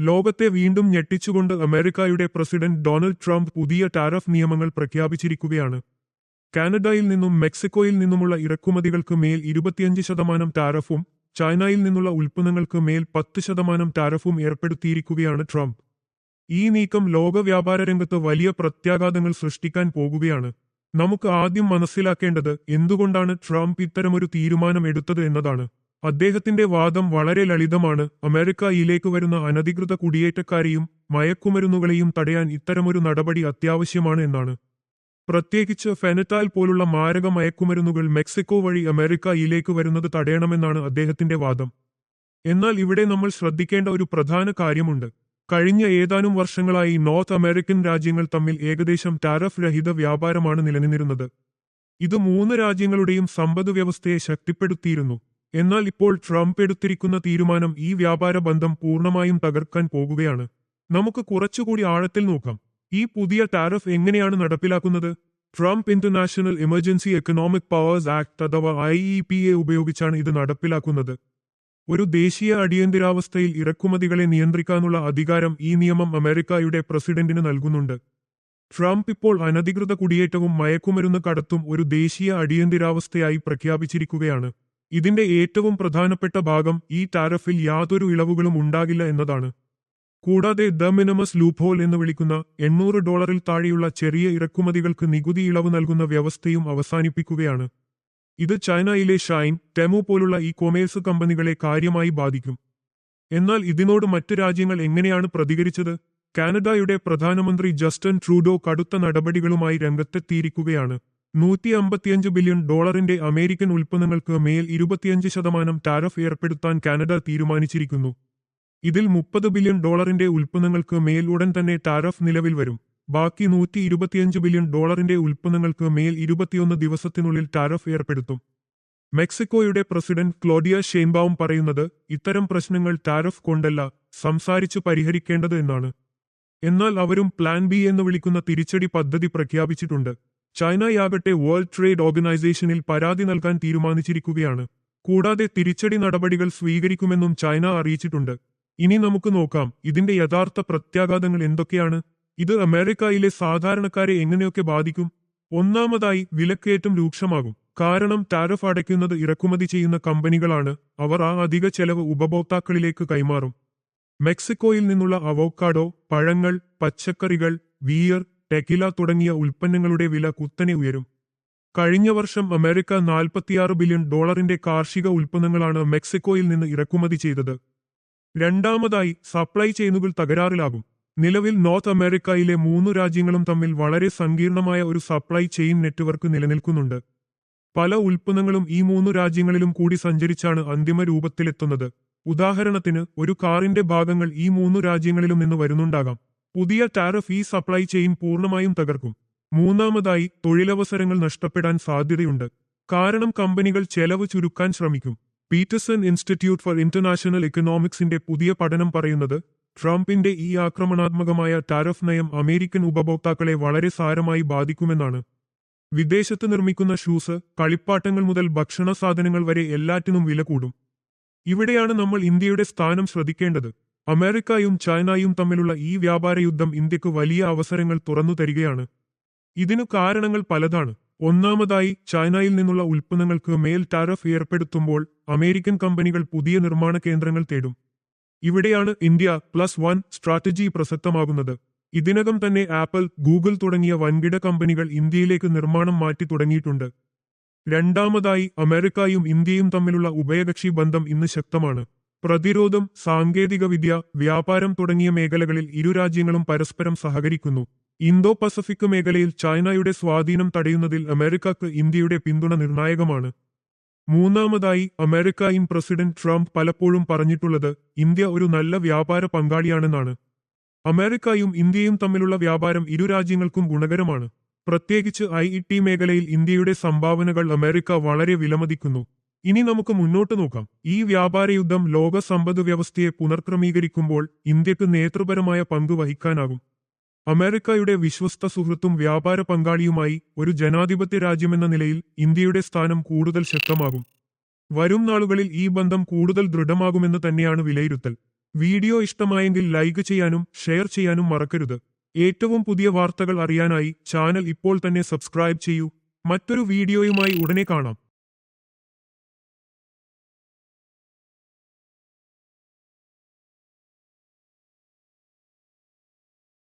ലോകത്തെ വീണ്ടും ഞെട്ടിച്ചുകൊണ്ട് അമേരിക്കയുടെ പ്രസിഡന്റ് ഡൊണാൾഡ് ട്രംപ് പുതിയ ടാരഫ് നിയമങ്ങൾ പ്രഖ്യാപിച്ചിരിക്കുകയാണ്. കാനഡയിൽ നിന്നും മെക്സിക്കോയിൽ നിന്നുമുള്ള ഇറക്കുമതികൾക്ക് മേൽ ഇരുപത്തിയഞ്ച് ശതമാനം ടാരഫും ചൈനയിൽ നിന്നുള്ള ഉൽപ്പന്നങ്ങൾക്ക് മേൽ പത്ത് ശതമാനം ടാരഫും ഏർപ്പെടുത്തിയിരിക്കുകയാണ് ട്രംപ്. ഈ നീക്കം ലോക വ്യാപാര രംഗത്ത് വലിയ പ്രത്യാഘാതങ്ങൾ സൃഷ്ടിക്കാൻ പോകുകയാണ്. നമുക്ക് ആദ്യം മനസ്സിലാക്കേണ്ടത് എന്തുകൊണ്ടാണ് ട്രംപ് ഇത്തരമൊരു തീരുമാനം എടുത്തത് എന്നതാണ്. അദ്ദേഹത്തിന്റെ വാദം വളരെ ലളിതമാണ്. അമേരിക്കയിലേക്ക് വരുന്ന അനധികൃത കുടിയേറ്റക്കാരെയും മയക്കുമരുന്നുകളെയും തടയാൻ ഇത്തരമൊരു നടപടി അത്യാവശ്യമാണ് എന്നാണ്. പ്രത്യേകിച്ച് ഫെനറ്റാൽ പോലുള്ള മാരക മയക്കുമരുന്നുകൾ മെക്സിക്കോ വഴി അമേരിക്കയിലേക്ക് വരുന്നത് തടയണമെന്നാണ് അദ്ദേഹത്തിന്റെ വാദം. എന്നാൽ ഇവിടെ നമ്മൾ ശ്രദ്ധിക്കേണ്ട ഒരു പ്രധാന കാര്യമുണ്ട്. കഴിഞ്ഞ ഏതാനും വർഷങ്ങളായി നോർത്ത് അമേരിക്കൻ രാജ്യങ്ങൾ തമ്മിൽ ഏകദേശം ടാരഫ് രഹിത വ്യാപാരമാണ് നിലനിന്നിരുന്നത്. ഇത് മൂന്ന് രാജ്യങ്ങളുടെയും സമ്പദ് വ്യവസ്ഥയെ ശക്തിപ്പെടുത്തിയിരുന്നു. എന്നാൽ ഇപ്പോൾ ട്രംപ് എടുത്തിരിക്കുന്ന തീരുമാനം ഈ വ്യാപാര ബന്ധം പൂർണമായും തകർക്കാൻ പോകുകയാണ്. നമുക്ക് കുറച്ചുകൂടി ആഴത്തിൽ നോക്കാം. ഈ പുതിയ ടാരഫ് എങ്ങനെയാണ് നടപ്പിലാക്കുന്നത്? Trump international emergency economic powers act അഥവാ ഐ ഇ പി എ ഉപയോഗിച്ചാണ് ഇത് നടപ്പിലാക്കുന്നത്. ഒരു ദേശീയ അടിയന്തരാവസ്ഥയിൽ ഇറക്കുമതികളെ നിയന്ത്രിക്കാനുള്ള അധികാരം ഈ നിയമം അമേരിക്കയുടെ പ്രസിഡന്റിന് നൽകുന്നുണ്ട്. ട്രംപ് ഇപ്പോൾ അനധികൃത കുടിയേറ്റവും മയക്കുമരുന്ന് കടത്തും ഒരു ദേശീയ അടിയന്തരാവസ്ഥയായി പ്രഖ്യാപിച്ചിരിക്കുകയാണ്. ഇതിന്റെ ഏറ്റവും പ്രധാനപ്പെട്ട ഭാഗം ഈ ടാരഫിൽ യാതൊരു ഇളവുകളും ഉണ്ടാകില്ല എന്നതാണ്. കൂടാതെ ദ മിനമസ് ലൂപ്ഹോൾ എന്ന് വിളിക്കുന്ന എണ്ണൂറ് ഡോളറിൽ താഴെയുള്ള ചെറിയ ഇറക്കുമതികൾക്ക് നികുതി ഇളവ് നൽകുന്ന വ്യവസ്ഥയും അവസാനിപ്പിക്കുകയാണ്. ഇത് ചൈനയിലെ ഷൈൻ ടെമു പോലുള്ള ഈ കൊമേഴ്സ് കമ്പനികളെ കാര്യമായി ബാധിക്കും. എന്നാൽ ഇതിനോട് മറ്റു രാജ്യങ്ങൾ എങ്ങനെയാണ് പ്രതികരിച്ചത്? കാനഡയുടെ പ്രധാനമന്ത്രി ജസ്റ്റിൻ ട്രൂഡോ കടുത്ത നടപടികളുമായി രംഗത്തെത്തിയിരിക്കുകയാണ്. നൂറ്റി അമ്പത്തിയഞ്ച് ബില്യൺ ഡോളറിന്റെ അമേരിക്കൻ ഉൽപ്പന്നങ്ങൾക്ക് മേൽ ഇരുപത്തിയഞ്ച് ശതമാനം ടാരഫ് ഏർപ്പെടുത്താൻ കാനഡ തീരുമാനിച്ചിരിക്കുന്നു. ഇതിൽ മുപ്പത് ബില്യൺ ഡോളറിന്റെ ഉൽപ്പന്നങ്ങൾക്ക് മേൽ ഉടൻ തന്നെ ടാരഫ് നിലവിൽ വരും. ബാക്കി നൂറ്റി ഇരുപത്തിയഞ്ച് ബില്യൺ ഡോളറിന്റെ ഉൽപ്പന്നങ്ങൾക്ക് മേൽ ഇരുപത്തിയൊന്ന് ദിവസത്തിനുള്ളിൽ ടാരഫ് ഏർപ്പെടുത്തും. മെക്സിക്കോയുടെ പ്രസിഡന്റ് ക്ലോഡിയ ഷെയ്ബാവും പറയുന്നത് ഇത്തരം പ്രശ്നങ്ങൾ ടാരഫ് കൊണ്ടല്ല സംസാരിച്ചു പരിഹരിക്കേണ്ടത് എന്നാണ്. എന്നാൽ അവരും പ്ലാൻ ബി എന്ന് വിളിക്കുന്ന തിരിച്ചടി പദ്ധതി പ്രഖ്യാപിച്ചിട്ടുണ്ട്. ചൈനയാകട്ടെ വേൾഡ് ട്രേഡ് ഓർഗനൈസേഷനിൽ പരാതി നൽകാൻ തീരുമാനിച്ചിരിക്കുകയാണ്. കൂടാതെ തിരിച്ചടി നടപടികൾ സ്വീകരിക്കുമെന്നും ചൈന അറിയിച്ചിട്ടുണ്ട്. ഇനി നമുക്ക് നോക്കാം ഇതിന്റെ യഥാർത്ഥ പ്രത്യാഘാതങ്ങൾ എന്തൊക്കെയാണ്? ഇത് അമേരിക്കയിലെ സാധാരണക്കാരെ എങ്ങനെയൊക്കെ ബാധിക്കും? ഒന്നാമതായി വിലക്കയറ്റം രൂക്ഷമാകും. കാരണം ടാരഫ് അടയ്ക്കുന്നത് ഇറക്കുമതി ചെയ്യുന്ന കമ്പനികളാണ് അവർ ആ അധിക ചെലവ് ഉപഭോക്താക്കളിലേക്ക് കൈമാറും. മെക്സിക്കോയിൽ നിന്നുള്ള അവോക്കാഡോ പഴങ്ങൾ പച്ചക്കറികൾ വിയർ ടെക്കില തുടങ്ങിയ ഉൽപ്പന്നങ്ങളുടെ വില കുത്തനെ ഉയരും. കഴിഞ്ഞ വർഷം അമേരിക്ക നാൽപ്പത്തിയാറ് ബില്യൺ ഡോളറിന്റെ കാർഷിക ഉൽപ്പന്നങ്ങളാണ് മെക്സിക്കോയിൽ നിന്ന് ഇറക്കുമതി ചെയ്തത്. രണ്ടാമതായി സപ്ലൈ ചെയിനുകൾ തകരാറിലാകും. നിലവിൽ നോർത്ത് അമേരിക്കയിലെ മൂന്ന് രാജ്യങ്ങളും തമ്മിൽ വളരെ സങ്കീർണമായ ഒരു സപ്ലൈ ചെയിൻ നെറ്റ്വർക്ക് നിലനിൽക്കുന്നുണ്ട്. പല ഉൽപ്പന്നങ്ങളും ഈ മൂന്ന് രാജ്യങ്ങളിലും കൂടി സഞ്ചരിച്ചാണ് അന്തിമ രൂപത്തിലെത്തുന്നത്. ഉദാഹരണത്തിന് ഒരു കാറിന്റെ ഭാഗങ്ങൾ ഈ മൂന്ന് രാജ്യങ്ങളിലും നിന്ന് വരുന്നുണ്ടാകാം. പുതിയ ടാരഫ് ഈ സപ്ലൈ ചെയിൻ പൂർണമായും തകർക്കും. മൂന്നാമതായി തൊഴിലവസരങ്ങൾ നഷ്ടപ്പെടാൻ സാധ്യതയുണ്ട്. കാരണം കമ്പനികൾ ചെലവ് ചുരുക്കാൻ ശ്രമിക്കും. പീറ്റേഴ്സൺ ഇൻസ്റ്റിറ്റ്യൂട്ട് ഫോർ ഇന്റർനാഷണൽ എക്കണോമിക്സിന്റെ പുതിയ പഠനം പറയുന്നത് ട്രംപിന്റെ ഈ ആക്രമണാത്മകമായ ടാരഫ് നയം അമേരിക്കൻ ഉപഭോക്താക്കളെ വളരെ സാരമായി ബാധിക്കുമെന്നാണ്. വിദേശത്ത് നിർമ്മിക്കുന്ന ഷൂസ് കളിപ്പാട്ടങ്ങൾ മുതൽ ഭക്ഷണ സാധനങ്ങൾ വരെ എല്ലാറ്റിനും വില കൂടും. ഇവിടെയാണ് നമ്മൾ ഇന്ത്യയുടെ സ്ഥാനം ശ്രദ്ധിക്കേണ്ടത്. അമേരിക്കയും ചൈനയും തമ്മിലുള്ള ഈ വ്യാപാര യുദ്ധം ഇന്ത്യയ്ക്ക് വലിയ അവസരങ്ങൾ തുറന്നു തരികയാണ്. ഇതിനു കാരണങ്ങൾ പലതാണ്. ഒന്നാമതായി ചൈനയിൽ നിന്നുള്ള ഉൽപ്പന്നങ്ങൾക്ക് മേൽ ടാരഫ് ഏർപ്പെടുത്തുമ്പോൾ അമേരിക്കൻ കമ്പനികൾ പുതിയ നിർമ്മാണ കേന്ദ്രങ്ങൾ തേടും. ഇവിടെയാണ് ഇന്ത്യ പ്ലസ് വൺ സ്ട്രാറ്റജി പ്രസക്തമാകുന്നത്. ഇതിനകം തന്നെ ആപ്പിൾ ഗൂഗിൾ തുടങ്ങിയ വൻകിട കമ്പനികൾ ഇന്ത്യയിലേക്ക് നിർമ്മാണം മാറ്റി തുടങ്ങിയിട്ടുണ്ട്. രണ്ടാമതായി അമേരിക്കയും ഇന്ത്യയും തമ്മിലുള്ള ഉഭയകക്ഷി ബന്ധം ഇന്ന് ശക്തമാണ്. പ്രതിരോധം സാങ്കേതികവിദ്യ വ്യാപാരം തുടങ്ങിയ മേഖലകളിൽ ഇരു രാജ്യങ്ങളും പരസ്പരം സഹകരിക്കുന്നു. ഇന്തോ പസഫിക് മേഖലയിൽ ചൈനയുടെ സ്വാധീനം തടയുന്നതിൽ അമേരിക്കക്ക് ഇന്ത്യയുടെ പിന്തുണ നിർണായകമാണ്. മൂന്നാമതായി അമേരിക്കയും പ്രസിഡന്റ് ട്രംപ് പലപ്പോഴും പറഞ്ഞിട്ടുള്ളത് ഇന്ത്യ ഒരു നല്ല വ്യാപാര പങ്കാളിയാണെന്നാണ്. അമേരിക്കയും ഇന്ത്യയും തമ്മിലുള്ള വ്യാപാരം ഇരു രാജ്യങ്ങൾക്കും ഗുണകരമാണ്. പ്രത്യേകിച്ച് ഐ മേഖലയിൽ ഇന്ത്യയുടെ സംഭാവനകൾ അമേരിക്ക വളരെ വിലമതിക്കുന്നു. ഇനി നമുക്ക് മുന്നോട്ട് നോക്കാം. ഈ വ്യാപാര യുദ്ധം ലോക സമ്പദ് വ്യവസ്ഥയെ പുനർക്രമീകരിക്കുമ്പോൾ ഇന്ത്യയ്ക്ക് നേതൃപരമായ പങ്ക് വഹിക്കാനാകും. അമേരിക്കയുടെ വിശ്വസ്ത സുഹൃത്തും വ്യാപാര പങ്കാളിയുമായി ഒരു ജനാധിപത്യ രാജ്യമെന്ന നിലയിൽ ഇന്ത്യയുടെ സ്ഥാനം കൂടുതൽ ശക്തമാകും. വരും നാളുകളിൽ ഈ ബന്ധം കൂടുതൽ ദൃഢമാകുമെന്ന് തന്നെയാണ് വിലയിരുത്തൽ. വീഡിയോ ഇഷ്ടമായെങ്കിൽ ലൈക്ക് ചെയ്യാനും ഷെയർ ചെയ്യാനും മറക്കരുത്. ഏറ്റവും പുതിയ വാർത്തകൾ അറിയാനായി ചാനൽ ഇപ്പോൾ തന്നെ സബ്സ്ക്രൈബ് ചെയ്യൂ. മറ്റൊരു വീഡിയോയുമായി ഉടനെ കാണാം.